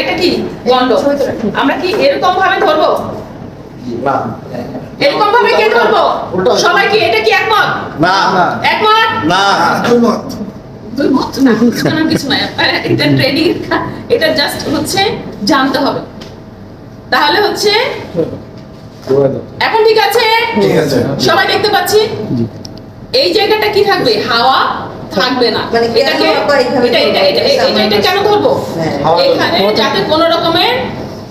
এটা কি? গন্ড। আমরা কি এরকম ভাবে ধরবো? এরকম ভাবে কে ধরবো? সবাই কি? এটা কি একমত? না। একমত? না। দুই মত না কিছু নাই। এটা ট্রেনিং এটা জাস্ট হচ্ছে জানতে হবে। তাহলে হচ্ছে এখন ঠিক আছে? সবাই দেখতে পাচ্ছি? এই জায়গাটা কি থাকবে? হাওয়া থাকবে না। মানে এটাকে এটা এটা এটা এটা এটা- এটা কেন ধরবো? হ্যাঁ। এখানে যাতে কোনো রকমের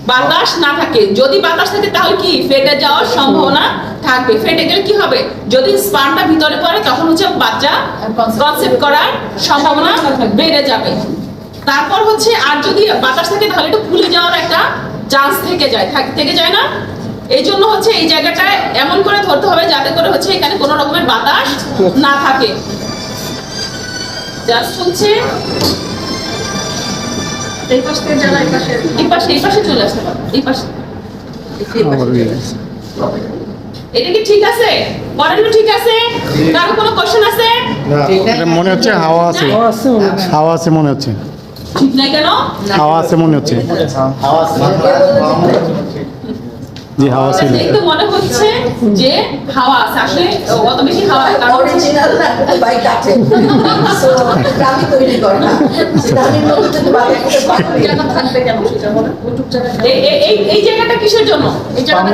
বাতাস না থাকে। যদি বাতাস থাকে তাহলে কি? ফেটে যাওয়ার সম্ভাবনা থাকবে। ফেটে গেলে কি হবে? যদি স্পানটা ভিতরে পড়ে তখন হচ্ছে বাচ্চা কনসেপ্ট করার সম্ভাবনা বেড়ে যাবে। তারপর হচ্ছে আর যদি বাতাস থাকে তাহলে একটু ফুলে যাওয়ার একটা চান্স থেকে যায়। থেকে যায় না? এই জন্য হচ্ছে এই জায়গাটা এমন করে ধরতে হবে যাতে করে হচ্ছে এখানে কোনো রকমের বাতাস না থাকে। জাস্ট হচ্ছে এই পাশ থেকে যারা এই পাশে। এই পাশে এই পাশে চলে আসতে পারে এই পাশে। এটা কি ঠিক আছে? পড়ানো ঠিক আছে। কারও কোনো কোশ্চেন আছে? মনে হচ্ছে হাওয়া আছে। হাওয়া আছে মনে হচ্ছে। ঠিক নাই কেন? হাওয়া আছে মনে হচ্ছে। জি হাওয়া ছিল। দেখতে মনে হচ্ছে যে হাওয়া আছে। আসলে অত বেশি হাওয়া কারণ অরিজিনাল না বাইক আছে। সো আমি তৈরি করা আমি মধ্যে যদি বাইক একটা বানাই। জায়গা থাকবে কেন? সেটা? এই- এই- জায়গাটা কিসের জন্য? এই জায়গাটা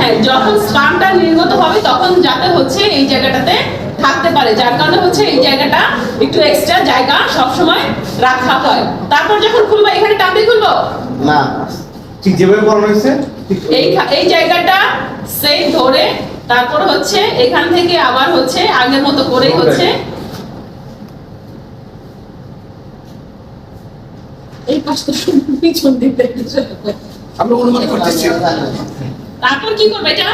হ্যাঁ যখন স্পামটা নির্গত হবে তখন যাতে হচ্ছে এই জায়গাটাতে থাকতে পারে। যার কারণে হচ্ছে এই জায়গাটা একটু এক্সট্রা জায়গা সব সময় রাখা হয়। তারপর যখন খুলবো এখানে টানতে খুলবো? না। ঠিক যেভাবে করানো হয়েছে এই এই জায়গাটা সেই ধরে তারপর হচ্ছে এখান থেকে আবার হচ্ছে আগের মতো করেই হচ্ছে। এই পাশটা পিছন দিতে আমরা অনুমান করতেছি। তারপর কি করবে এটা?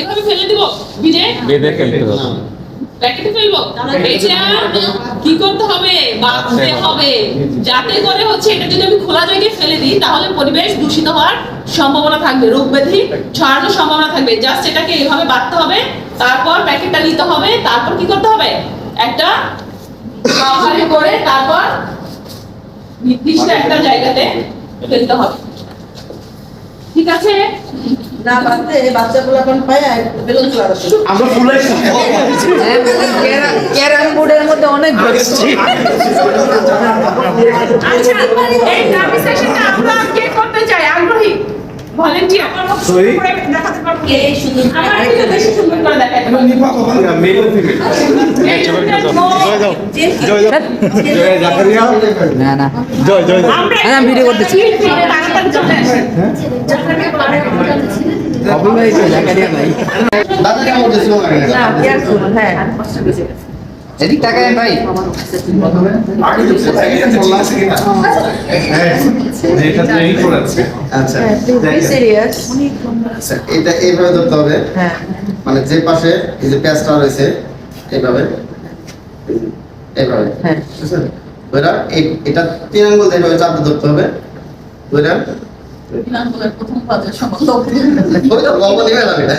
এভাবে ফেলে দিব ভিজে? বেঁধে ফেলতে হবে। প্যাকেটে ফেলব এটা কি করতে হবে? বাঁধতে হবে। যাতে করে হচ্ছে এটা যদি আমি খোলা জায়গায় ফেলে দিই তাহলে পরিবেশ দূষিত হওয়ার সম্ভাবনা থাকবে রোগ ব্যাধি ছড়ানোর সম্ভাবনা থাকবে। জাস্ট এটাকে এইভাবে বাঁধতে হবে তারপর প্যাকেটটা নিতে হবে তারপর কি করতে হবে? একটা কভারে করে তারপর নির্দিষ্ট একটা জায়গাতে ফেলতে হবে। ঠিক আছে? না বাচ্চা পায় বেলুন লাগাচ্ছে আমরা ফুলাইছি ক্যারাম বোর্ডের মধ্যে অনেক ঘটছে আচ্ছা এই গ্রাফিক সেকশনটা আমরা কে করতে চাই আগ্রহী? ভলেন্টিয়ার। Sorry? দেখাতে পারব। কে শুধু আমার একটু বেশি সুন্দর করে দেখাতে পারব মেল থেকে জয় জাকারিয়া। না না। জয় জয় আমরা হ্যাঁ, ভিডিও করতেছি। তাড়াতাড়ি চলে আসে অবুল ভাই। এদিক তাকায় ভাই। হ্যাঁ আচ্ছা হ্যাঁ আচ্ছা, এটা এইভাবে ধরতে হবে। হ্যাঁ। মানে যে পাশে এই যে প্যাঁচটা রয়েছে এইভাবে। এইভাবে। হ্যাঁ। বুঝছেন? এই- এটা তিন আঙ্গুল দিয়ে এইভাবে চাপতে ধরতে হবে। ওইটা প্রথম না এটা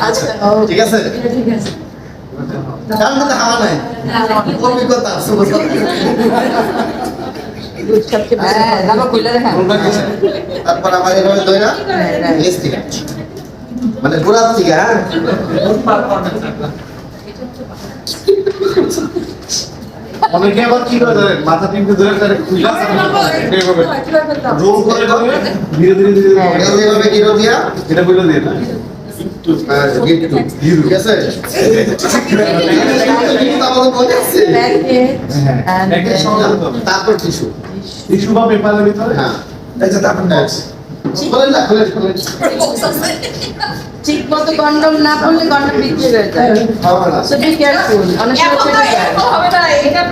আচ্ছা ঠিক আছে। ঠিক আছে তার মধ্যে হাওয়া নাই। অভিজ্ঞতা আছে বুঝছ? গুড সবচেয়ে বেশি হ্যাঁ তারপর হ্যাঁ, মানে গোড়ার থেকে হ্যাঁ? অনেকে আবার কি করে ধরে? মাথা টিপে ধরে তারে খুইলা এইভাবে। রোল করে ধীরে ধীরে ধীরে ধীরে এভাবে গিরো দিয়া। এটা বলে দিয়ে না তারপর টিস্যু টিস্যু বা পেপারের ভিতরে হ্যাঁ এই তারপর বক্স খোলেন না খোলেন খোলেন ঠিক মতো কন্ডম না পড়লে কন্ডম বিক্রি হয়ে যায় সো বি কেয়ারফুল অনেক সময় হবে না এটা